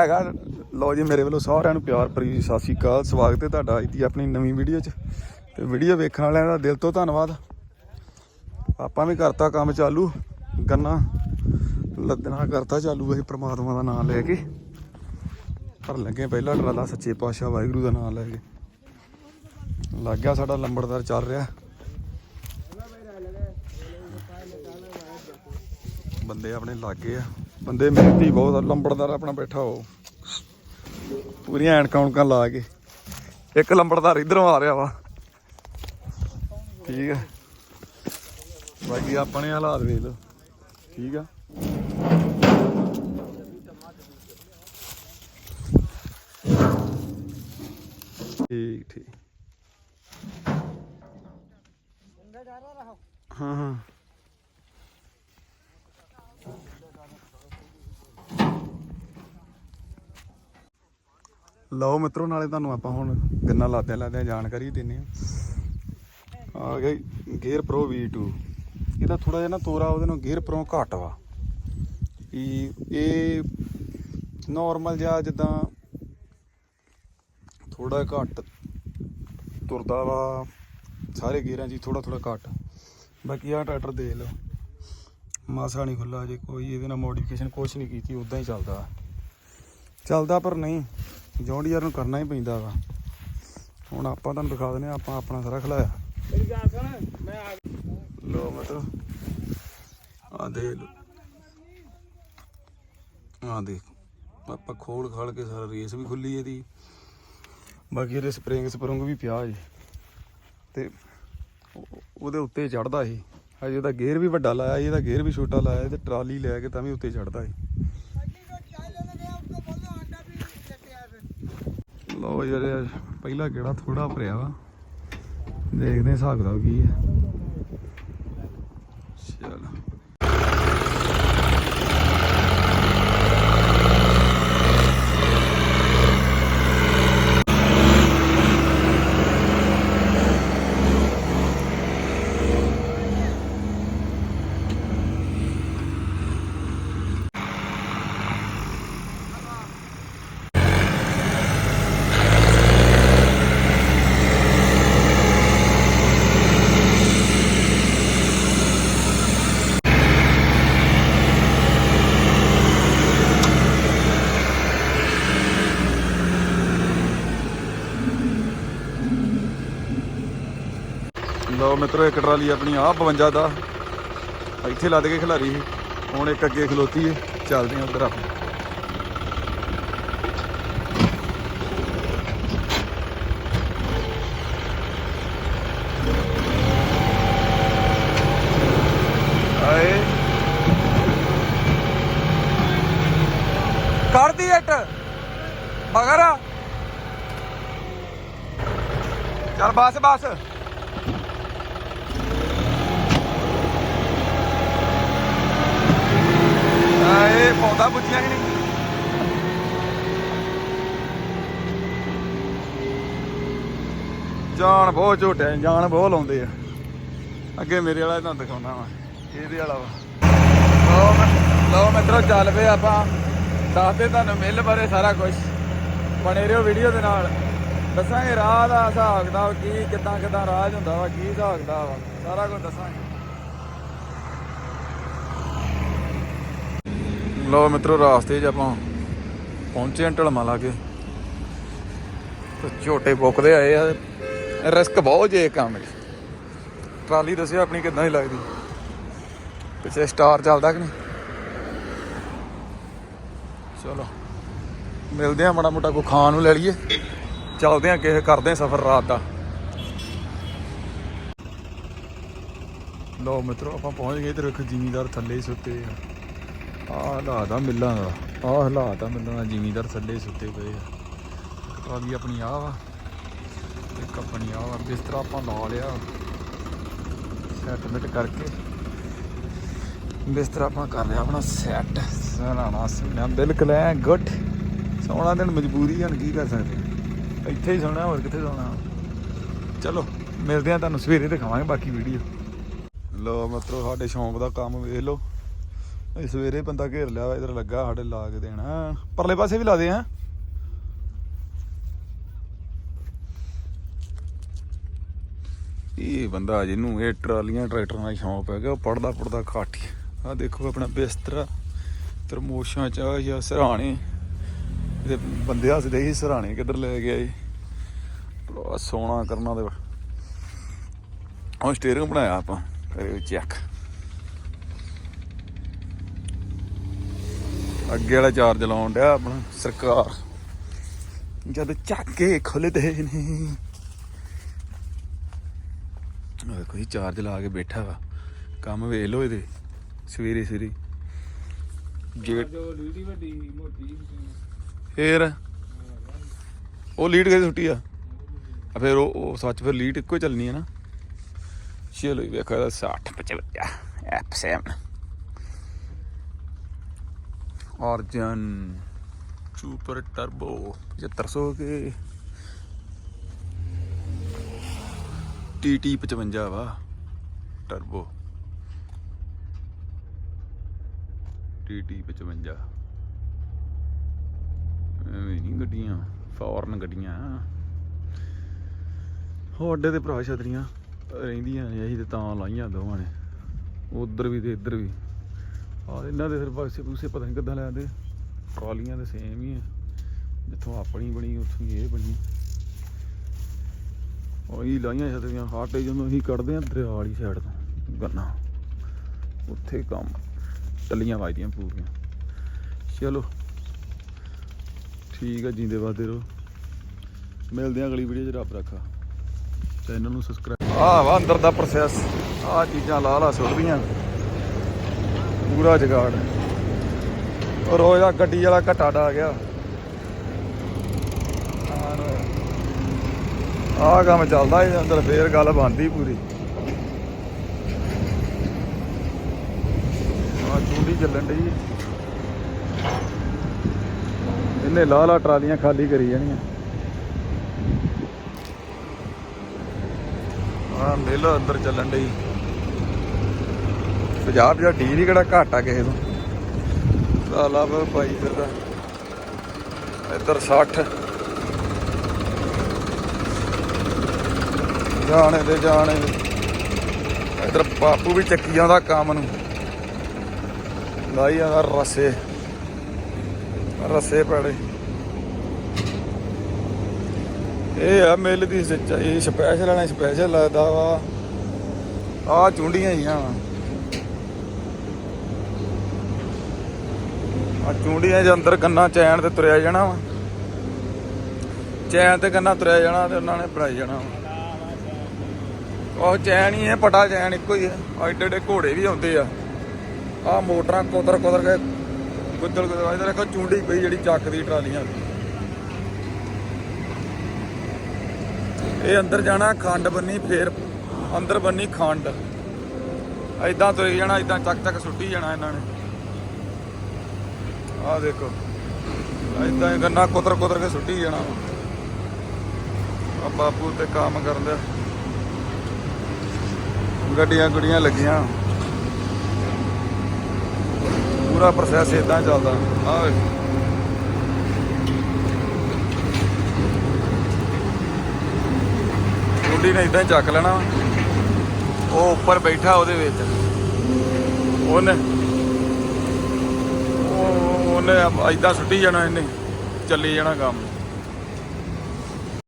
ਹੈਗਾ। ਲੋ ਜੀ, ਮੇਰੇ ਵੱਲੋਂ ਸਾਰਿਆਂ ਨੂੰ ਪਿਆਰ ਭਰੀ ਸਤਿ ਸ਼੍ਰੀ ਅਕਾਲ। ਸਵਾਗਤ ਹੈ ਤੁਹਾਡਾ ਅੱਜ ਦੀ ਆਪਣੀ ਨਵੀਂ ਵੀਡੀਓ 'ਚ। ਤੇ ਵੀਡੀਓ ਵੇਖਣ ਵਾਲਿਆਂ ਦਾ ਦਿਲ ਤੋਂ ਧੰਨਵਾਦ। ਆਪਾਂ ਵੀ ਕਰਤਾ ਕੰਮ ਚਾਲੂ। ਗੰਨਾ ਲੱਦਣਾ ਕਰਤਾ ਚਾਲੂ ਅਸੀਂ ਪ੍ਰਮਾਤਮਾ ਦਾ ਨਾਮ ਲੈ ਕੇ। ਪਰ ਲੱਗੇ ਪਹਿਲਾ ਟਰਾਲਾ ਸੱਚੇ ਪਾਤਸ਼ਾਹ ਵਾਹਿਗੁਰੂ ਦਾ ਨਾਮ ਲੈ ਕੇ। ਲੱਗ ਗਿਆ ਸਾਡਾ ਲੰਬੜਦਾਰ ਚੱਲ ਰਿਹਾ। ਬੰਦੇ ਆਪਣੇ ਲਾਗੇ ਆ। ਬੰਦੇ ਮਿਹਨਤੀ ਬਹੁਤ ਲੰਬੜਦਾਰ ਆਪਣਾ ਬੈਠਾ ਹੋ ਪੂਰੀਆਂ ਐਨਕਾਂ ਉਣਕਾਂ ਲਾ ਕੇ। ਇੱਕ ਲੰਬੜਦਾਰ ਇਧਰੋਂ ਆ ਰਿਹਾ ਵਾ। ਠੀਕ ਆ। ਬਾਕੀ ਆਪਣੇ ਹਾਲਾਤ ਵੇਖ ਲਓ। ਠੀਕ ਆ। ਠੀਕ ਠੀਕ। ਹਾਂ ਹਾਂ। ਲਓ ਮਿੱਤਰੋ, ਨਾਲੇ ਤੁਹਾਨੂੰ ਆਪਾਂ ਹੁਣ ਗੰਨਾ ਲਾਦਿਆਂ ਲਾਦਿਆਂ ਜਾਣਕਾਰੀ ਦਿੰਨੇ ਆ ਆ ਗਈ ਗੇਅਰ ਪ੍ਰੋ V2 ਇਹਦਾ ਥੋੜਾ ਜਿਹਾ ਨਾ ਤੋਰਾ ਉਹਦੇ ਨਾਲ ਗੇਅਰ ਪ੍ਰੋ ਘੱਟ ਵਾ। ਇਹ ਇਹ ਨਾਰਮਲ ਜਿਹਾ ਜਿੱਦਾਂ ਥੋੜਾ ਘੱਟ ਤੁਰਦਾ ਵਾ, ਸਾਰੇ ਗੇਅਰਾਂ 'ਚ ਹੀ ਥੋੜਾ ਥੋੜਾ ਘੱਟ। ਬਾਕੀ ਆ ਟਰੈਕਟਰ ਦੇ ਲਓ। ਮਾਸਾ ਨਹੀਂ ਖੁੱਲਾ ਜੇ ਕੋਈ, ਇਹਦੇ ਨਾਲ ਮੋਡੀਫਿਕੇਸ਼ਨ ਕੁਛ ਨਹੀਂ ਕੀਤੀ ਉਦਾਂ ਹੀ ਚੱਲਦਾ। ਚੱਲਦਾ ਪਰ ਨਹੀਂ। ਜੌਂਡੀਅਰ ਨੂੰ ਕਰਨਾ ਹੀ ਪੈਂਦਾ ਵਾ। ਹੁਣ ਆਪਾਂ ਤੁਹਾਨੂੰ ਦਿਖਾ ਦਿੰਦੇ ਆਪਾਂ ਆਪਣਾ ਸਾਰਾ ਖਲਾਇਆ। ਮੇਰੀ ਗੱਲ ਸੁਣ ਮੈਂ ਆ ਲੋ ਮਤਲਬ ਆ ਦੇ ਆ ਦੇਖ ਆਪਾਂ ਖੋਲ ਖਾਲ ਕੇ ਸਾਰਾ ਰੇਸ ਵੀ ਖੁੱਲੀ ਇਹਦੀ। ਬਾਕੀ ਇਹਦੇ ਸਪਰਿੰਗ ਸਪਰੰਗ ਵੀ ਪਿਆ ਜੀ ਤੇ ਉਹ- ਉਹਦੇ ਉੱਤੇ ਚੜਦਾ ਸੀ ਹਜੇ ਉਹਦਾ ਗੇਅਰ ਵੀ ਵੱਡਾ ਲਾਇਆ ਇਹਦਾ ਗੇਅਰ ਵੀ ਛੋਟਾ ਲਾਇਆ ਤੇ ਟਰਾਲੀ ਲੈ ਕੇ ਤਾਂ ਵੀ ਉੱਤੇ ਚੜਦਾ ਸੀ ਲੋ ਯਾਰ ਪਹਿਲਾ ਕਿਹੜਾ ਥੋੜਾ ਭਰਿਆ ਵਾ। ਦੇਖਦੇ ਹਿਸਾਬ ਕਿਤਾਬ ਕੀ ਹੈ ਚਲੋ ਲਓ ਮਿੱਤਰੋ, ਇੱਕ ਟਰਾਲੀ ਆਪਣੀ ਆ 52 ਦਾ। ਇੱਥੇ ਲੱਦ ਕੇ ਖਿਲਾਰੀ ਸੀ। ਹੁਣ ਇੱਕ ਅੱਗੇ ਖਲੋਤੀ ਏ। ਚੱਲਦੇ ਆ ਉਧਰ ਆਪਾਂ। ਆਏ। ਕਰਦੀ ਇੱਟ। ਮਗਰ। ਚੱਲ ਬਸ ਬਸ ਆ ਇਹ ਪੌਦਾ ਪੁੱਛਿਆ ਕਿ ਨਹੀਂ ਜਾਨ ਬਹੁਤ ਝੋਟਿਆ ਜਾਨ ਬਹੁਤ ਲਾਉਂਦੇ ਆ। ਅੱਗੇ ਮੇਰੇ ਵਾਲਾ ਤੁਹਾਨੂੰ ਦਿਖਾਉਣਾ ਵਾ, ਇਹਦੇ ਵਾਲਾ ਵਾ। ਲਓ ਲਓ ਮਿੱਤਰੋ, ਚੱਲ ਪਏ ਆਪਾਂ। ਦੱਸਦੇ ਤੁਹਾਨੂੰ ਮਿਲ ਬਾਰੇ ਸਾਰਾ ਕੁਝ ਬਣੇ ਰਹੋ ਵੀਡੀਓ ਦੇ ਨਾਲ। ਦੱਸਾਂਗੇ ਰਾਹ ਦਾ ਹਿਸਾਬ ਕਿਤਾਬ, ਕੀ, ਕਿੱਦਾਂ ਕਿੱਦਾਂ ਰਾਜ ਹੁੰਦਾ ਵਾ, ਕੀ ਹਿਸਾਬ ਕਿਤਾਬ ਵਾ ਸਾਰਾ ਕੁਝ ਦੱਸਾਂਗੇ। ਲੋ ਮਿੱਤਰੋ, ਰਾਸਤੇ 'ਚ ਆਪਾਂ ਪਹੁੰਚੇ ਹਾਂ ਢਲਮਾ ਲਾਗੇ ਤੇ ਝੋਟੇ ਬੁੱਕਦੇ ਆਏ ਆ। ਰਿਸਕ ਬਹੁਤ ਜੇ ਕੰਮ 'ਚ ਟਰਾਲੀ ਦੱਸਿਓ ਆਪਣੀ ਕਿੱਦਾਂ ਦੀ ਲੱਗਦੀ। ਪਿੱਛੇ ਸਟਾਰ ਚੱਲਦਾ ਕਿ ਨਹੀਂ? ਚਲੋ, ਮਿਲਦੇ ਆ ਮਾੜਾ ਮੋਟਾ ਕੋ ਖਾਣ ਨੂੰ ਲੈ ਲਈਏ। ਚੱਲਦੇ ਆ ਕਿਸੇ, ਕਰਦੇ ਆ ਸਫ਼ਰ ਰਾਤ ਦਾ। ਲੋ ਮਿੱਤਰੋ, ਆਪਾਂ ਪਹੁੰਚ ਗਏ ਤੇ ਰੁੱਖ ਜ਼ਿਮੀਦਾਰ ਥੱਲੇ ਸੁੱਤੇ ਆ। ਆਹ ਹਾਲਾਤ ਆ ਮਿੱਲਾਂ ਦਾ। ਆਹ ਹਾਲਾਤ ਆ ਮਿੱਲਾਂ ਦਾ, ਜ਼ਿਮੀਦਾਰ ਥੱਲੇ ਸੁੱਤੇ ਪਏ ਆ। ਟਰਾਲੀ ਆਪਣੀ ਆ ਵਾ। ਇੱਕ ਆਪਣੀ ਵਾ ਬਿਸਤਰਾ ਆਪਾਂ ਲਾ ਲਿਆ ਸੈੱਟ ਮਿਟ ਕਰਕੇ ਬਿਸਤਰਾ ਆਪਾਂ ਕਰ ਲਿਆ ਆਪਣਾ ਸੈੱਟ ਸਰਾਣਾ ਸੁਣਿਆ ਬਿਲਕੁਲ ਐ ਗੁੱਡ ਸੌਣਾ ਦਿਨ ਮਜਬੂਰੀ ਹਨ ਕੀ ਕਰ ਸਕਦੇ? ਇੱਥੇ ਹੀ ਸੌਣਾ ਹੋਰ ਕਿੱਥੇ ਸੌਣਾ ਚਲੋ, ਮਿਲਦੇ ਆ ਤੁਹਾਨੂੰ, ਸਵੇਰੇ ਦਿਖਾਵਾਂਗੇ ਬਾਕੀ ਵੀਡੀਓ ਲੋ ਮਤਲਬ ਸਾਡੇ ਸ਼ੌਂਕ ਦਾ ਕੰਮ ਵੇਖ ਲਓ। ਸਵੇਰੇ ਬੰਦਾ ਘੇਰ ਲਿਆ ਵਾ, ਇਧਰ ਲੱਗਾ ਸਾਡੇ ਲਾ ਕੇ ਦੇਣਾ। ਪਰਲੇ ਪਾਸੇ ਵੀ ਲਾ ਦੇ ਆ ਇਹ ਬੰਦਾ ਜਿਹਨੂੰ ਇਹ ਟਰਾਲੀਆਂ, ਟਰੈਕਟਰਾਂ ਦਾ ਸ਼ੌਂਕ ਹੈਗਾ ਉਹ ਪੜਦਾ ਪੜਦਾ ਘੱਟ ਹੀ। ਆ ਦੇਖੋ ਆਪਣਾ ਬਿਸਤਰਾ, ਤਰਮੋਸ਼ਾਂ, ਚਾਹ ਜਾਂ ਸਰਾਣੇ। ਇਹਦੇ ਬੰਦੇ ਹੱਸਦੇ ਸੀ, ਸਰਾਣੇ ਕਿੱਧਰ ਲੈ ਗਿਆ ਇਹ? ਬੜਾ ਸੋਹਣਾ ਕਰਨਾ ਦੇ ਉਹ ਸਟੀਅਰਿੰਗ ਬਣਾਇਆ ਆਪਾਂ ਕਰੇ ਚੈੱਕ ਅੱਗੇ ਵਾਲਾ ਚਾਰਜ ਲਾਉਣ ਡਿਆ ਆਪਣਾ, ਸਰਕਾਰ। ਜਦ ਚੱਕ ਖੁੱਲਦੇ ਨੇ। ਉਹ ਕੋਈ ਚਾਰਜ ਲਾ ਕੇ ਬੈਠਾ ਵਾ। ਕੰਮ ਵੇਖ ਲੋ ਇਹਦੇ। ਸਵੇਰੇ ਸਵੇਰੇ। ਗੇਟ ਜੋ ਲੀਡੀ ਵੱਡੀ ਮੋਟੀ ਫੇਰ? ਉਹ ਲੀਡ ਕਿਹਦੀ ਛੁੱਟੀ ਆ? ਆ ਫਿਰ ਉਹ ਉਹ ਸੱਚ ਫਿਰ ਲੀਡ ਇੱਕੋ ਹੀ ਚੱਲਣੀ ਹੈ ਨਾ। ਚਲੋ ਜੀ ਵੇਖੋ ਇਹਦਾ 60 55 F7 ਅਰਜਨ ਸੁਪਰ ਟਰਬੋ 7500 ਕੇ। TT 55 ਵਾ। ਟਰਬੋ। TT 55 ਐਵੇਂ ਨਹੀਂ ਗੱਡੀਆਂ ਫੌਰਨ ਗੱਡੀਆਂ। ਹੋਡੇ ਦੇ ਭਰਾ ਛਤਰੀਆਂ ਰਹਿੰਦੀਆਂ ਨੇ, ਅਸੀਂ ਤੇ ਤਾਂ ਲਾਈਆਂ ਦੋਵਾਂ ਨੇ। ਉਧਰ ਵੀ ਤੇ ਇੱਧਰ ਵੀ। ਆ ਇਹਨਾਂ ਦੇ ਫਿਰ ਬਕਸੇ ਬੂਸੇ ਪਤਾ ਨਹੀਂ ਕਿੱਦਾਂ ਲੈਂਦੇ ਟਰਾਲੀਆਂ ਤੇ ਸੇਮ ਹੀ ਆ। ਜਿੱਥੋਂ ਆਪਣੀ ਬਣੀ, ਉੱਥੋਂ ਹੀ ਇਹ ਬਣੀ। ਉਹੀ ਲਾਈਆਂ ਛਤਰੀਆਂ ਹਾਟੇ ਜਦੋਂ ਅਸੀਂ ਕੱਢਦੇ ਆ ਦਰਿਆ ਵਾਲੀ ਸਾਈਡ ਤੋਂ, ਗੰਨਾ। ਉੱਥੇ ਕੰਮ, ਟੱਲੀਆਂ ਵੱਜਦੀਆਂ ਪੂਰੀਆਂ। ਚਲੋ, ਠੀਕ ਆ, ਜਿੰਦੇ ਵਾਦੇ ਰਹੋ। ਮਿਲਦੇ ਆ ਅਗਲੀ ਵੀਡੀਓ 'ਚ, ਰੱਬ ਰੱਖਾ। ਚੈਨਲ ਨੂੰ ਸਬਸਕ੍ਰਾਈਬ ਆਹ ਵਾ, ਅੰਦਰ ਦਾ ਪ੍ਰੋਸੈਸ ਆ ਚੀਜ਼ਾਂ ਲਾ ਲਾ ਸੁੱਟਦੀਆਂ। ਪੂਰਾ ਜਗਾੜ। ਉਹ ਰੋਜ਼ ਦਾ ਗੱਡੀ ਵਾਲਾ ਘਟਾ ਡਾ ਗਿਆ। ਆਹ ਕੰਮ ਚੱਲਦਾ ਇਹਦੇ ਅੰਦਰ ਫੇਰ ਗੱਲ ਬਣਦੀ ਪੂਰੀ। ਆ ਚੁੰਡੀ ਚੱਲਣ ਡਈ ਇਹਨੇ ਲਾ ਲਾ ਟਰਾਲੀਆਂ ਖਾਲੀ ਕਰੀ ਜਾਣੀਆਂ। ਆ ਮਿਲ ਅੰਦਰ ਚੱਲਣ ਡਈ। 50 50 ਡੀ ਨਹੀਂ ਕਿਹੜਾ ਘਾਟਾ ਕਿਸੇ ਤੋਂ। ਸਾਲਾ ਵਾ ਭਾਈ ਫਿਰਦਾ ਇੱਧਰ 60 ਜਾਣੇ ਦੇ ਜਾਣੇ ਦੇ ਬਾਪੂ ਵੀ ਚੱਕੀ ਜਾਂਦਾ ਕੰਮ ਨੂੰ। ਲਾਈ ਜਾਂਦਾ ਰਸੇ। ਰਸੇ ਪੜੇ। ਇਹ ਆ ਮਿਲ ਦੀ ਸੱਚਾਈ ਸਪੈਸ਼ਲ ਵਾਲਾ ਸਪੈਸ਼ਲ ਲੱਗਦਾ ਵਾ। ਆ ਚੁੰਡੀਆਂ ਹੀ ਆ। ਆ ਚੁੰਡੀਆਂ ਦੇ ਅੰਦਰ ਕੰਨਾ ਚੈਨ ਤੇ ਤੁਰਿਆ ਜਾਣਾ ਵਾ। ਚੈਨ ਤੇ ਕੰਨਾ ਤੁਰਿਆ ਜਾਣਾ ਤੇ ਉਹਨਾਂ ਨੇ ਬਣਾਈ ਜਾਣਾ ਵਾ। ਉਹ ਚੈਨ ਹੀ ਹੈ, ਪਟਾ ਚੈਨ ਇੱਕੋ ਹੀ ਹੈ। ਐਡੇ ਐਡੇ ਘੋੜੇ ਵੀ ਆਉਂਦੇ ਆ। ਆ ਮੋਟਰਾਂ ਕੁਦਰ ਕੁਦਰ ਕੇ ਗੁੱਦਲ ਗੁੱਦਲ ਇਹਦੇ ਦੇਖੋ ਚੁੰਡੀ ਪਈ ਜਿਹੜੀ ਚੱਕਦੀ ਟਰਾਲੀਆਂ ਇਹ ਅੰਦਰ ਜਾਣਾ ਖੰਡ ਬੰਨੀ, ਫੇਰ ਅੰਦਰ ਬੰਨੀ ਖੰਡ। ਐਦਾਂ ਤੁਰੇ ਜਾਣਾ ਐਦਾਂ ਚੱਕ ਚੱਕ ਸੁੱਟੀ ਜਾਣਾ ਇਹਨਾਂ ਨੇ। ਆਹ ਦੇਖੋ ਐਦਾਂ ਗੰਨਾ ਕੁਤਰ ਕੁਤਰ ਕੇ ਸੁੱਟੀ ਜਾਣਾ। ਆ ਬਾਪੂ ਤੇ ਕੰਮ ਕਰਨ ਗੱਡੀਆਂ ਗੁੱਡੀਆਂ ਲੱਗੀਆਂ। ਪੂਰਾ ਪ੍ਰੋਸੈਸ ਇਦਾਂ ਚੱਲਦਾ। ਆਹ ਗੁੱਡੀ ਨੇ ਇਦਾਂ ਚੱਕ ਲੈਣਾ। ਉਹ ਉੱਪਰ ਬੈਠਾ ਉਹਦੇ ਵਿੱਚ। ਉਹਨੇ ਉਹਨੇ ਇਦਾਂ ਸੁੱਟੀ ਜਾਣਾ ਇਹਨੇ। ਚੱਲੀ ਜਾਣਾ ਕੰਮ।